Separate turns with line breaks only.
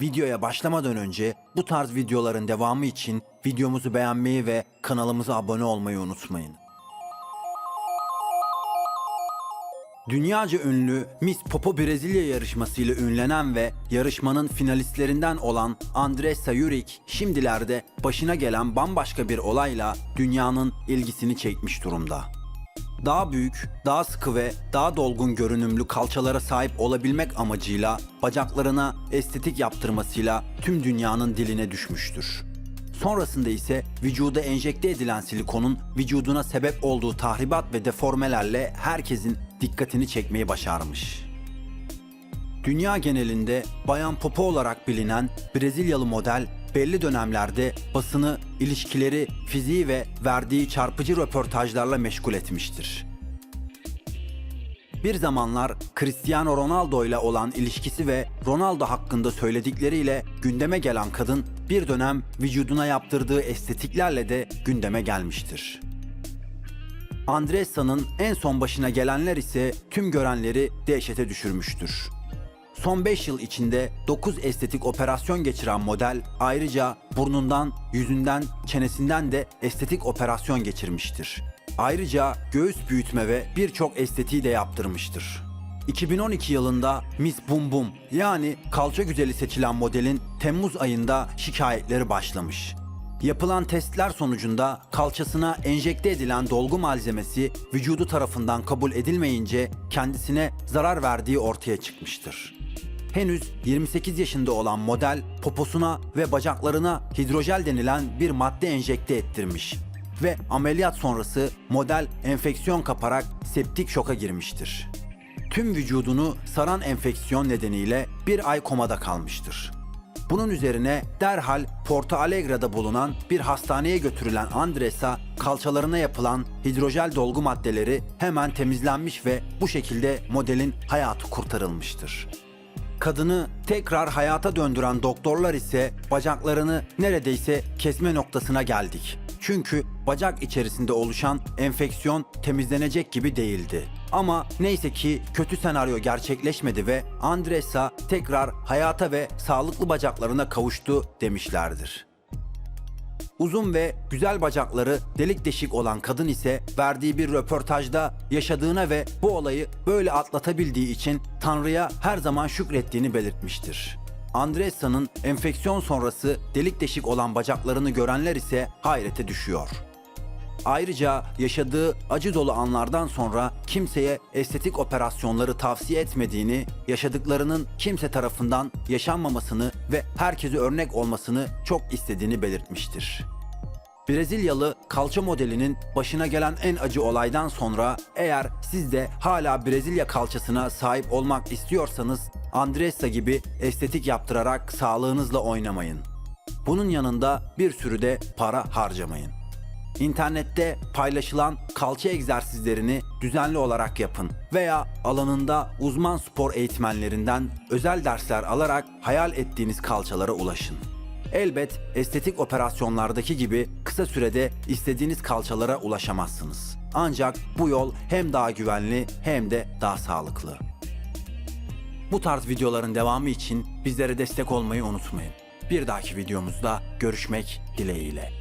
Videoya başlamadan önce bu tarz videoların devamı için videomuzu beğenmeyi ve kanalımıza abone olmayı unutmayın. Dünyaca ünlü Miss Popo Brezilya yarışmasıyla ünlenen ve yarışmanın finalistlerinden olan Andressa Juric şimdilerde başına gelen bambaşka bir olayla dünyanın ilgisini çekmiş durumda. Daha büyük, daha sıkı ve daha dolgun görünümlü kalçalara sahip olabilmek amacıyla bacaklarına estetik yaptırmasıyla tüm dünyanın diline düşmüştür. Sonrasında ise vücuda enjekte edilen silikonun vücuduna sebep olduğu tahribat ve deformelerle herkesin dikkatini çekmeyi başarmış. Dünya genelinde Bayan Popo olarak bilinen Brezilyalı model belli dönemlerde basını, ilişkileri, fiziği ve verdiği çarpıcı röportajlarla meşgul etmiştir. Bir zamanlar Cristiano Ronaldo ile olan ilişkisi ve Ronaldo hakkında söyledikleriyle gündeme gelen kadın bir dönem vücuduna yaptırdığı estetiklerle de gündeme gelmiştir. Andressa'nın en son başına gelenler ise tüm görenleri dehşete düşürmüştür. Son 5 yıl içinde 9 estetik operasyon geçiren model ayrıca burnundan, yüzünden, çenesinden de estetik operasyon geçirmiştir. Ayrıca göğüs büyütme ve birçok estetiği de yaptırmıştır. 2012 yılında Miss Bum Bum yani kalça güzeli seçilen modelin Temmuz ayında şikayetleri başlamış. Yapılan testler sonucunda kalçasına enjekte edilen dolgu malzemesi vücudu tarafından kabul edilmeyince kendisine zarar verdiği ortaya çıkmıştır. Henüz 28 yaşında olan model poposuna ve bacaklarına hidrojel denilen bir madde enjekte ettirmiş ve ameliyat sonrası model enfeksiyon kaparak septik şoka girmiştir. Tüm vücudunu saran enfeksiyon nedeniyle bir ay komada kalmıştır. Bunun üzerine derhal Porto Alegre'de bulunan bir hastaneye götürülen Andresa kalçalarına yapılan hidrojel dolgu maddeleri hemen temizlenmiş ve bu şekilde modelin hayatı kurtarılmıştır. Kadını tekrar hayata döndüren doktorlar ise bacaklarını neredeyse kesme noktasına geldik. Çünkü bacak içerisinde oluşan enfeksiyon temizlenecek gibi değildi. Ama neyse ki kötü senaryo gerçekleşmedi ve Andressa tekrar hayata ve sağlıklı bacaklarına kavuştu demişlerdir. Uzun ve güzel bacakları delik deşik olan kadın ise verdiği bir röportajda yaşadığına ve bu olayı böyle atlatabildiği için Tanrı'ya her zaman şükrettiğini belirtmiştir. Andressa'nın enfeksiyon sonrası delik deşik olan bacaklarını görenler ise hayrete düşüyor. Ayrıca yaşadığı acı dolu anlardan sonra kimseye estetik operasyonları tavsiye etmediğini, yaşadıklarının kimse tarafından yaşanmamasını ve herkese örnek olmasını çok istediğini belirtmiştir. Brezilyalı kalça modelinin başına gelen en acı olaydan sonra eğer siz de hala Brezilya kalçasına sahip olmak istiyorsanız Andressa gibi estetik yaptırarak sağlığınızla oynamayın. Bunun yanında bir sürü de para harcamayın. İnternette paylaşılan kalça egzersizlerini düzenli olarak yapın veya alanında uzman spor eğitmenlerinden özel dersler alarak hayal ettiğiniz kalçalara ulaşın. Elbet estetik operasyonlardaki gibi kısa sürede istediğiniz kalçalara ulaşamazsınız. Ancak bu yol hem daha güvenli hem de daha sağlıklı. Bu tarz videoların devamı için bizlere destek olmayı unutmayın. Bir dahaki videomuzda görüşmek dileğiyle.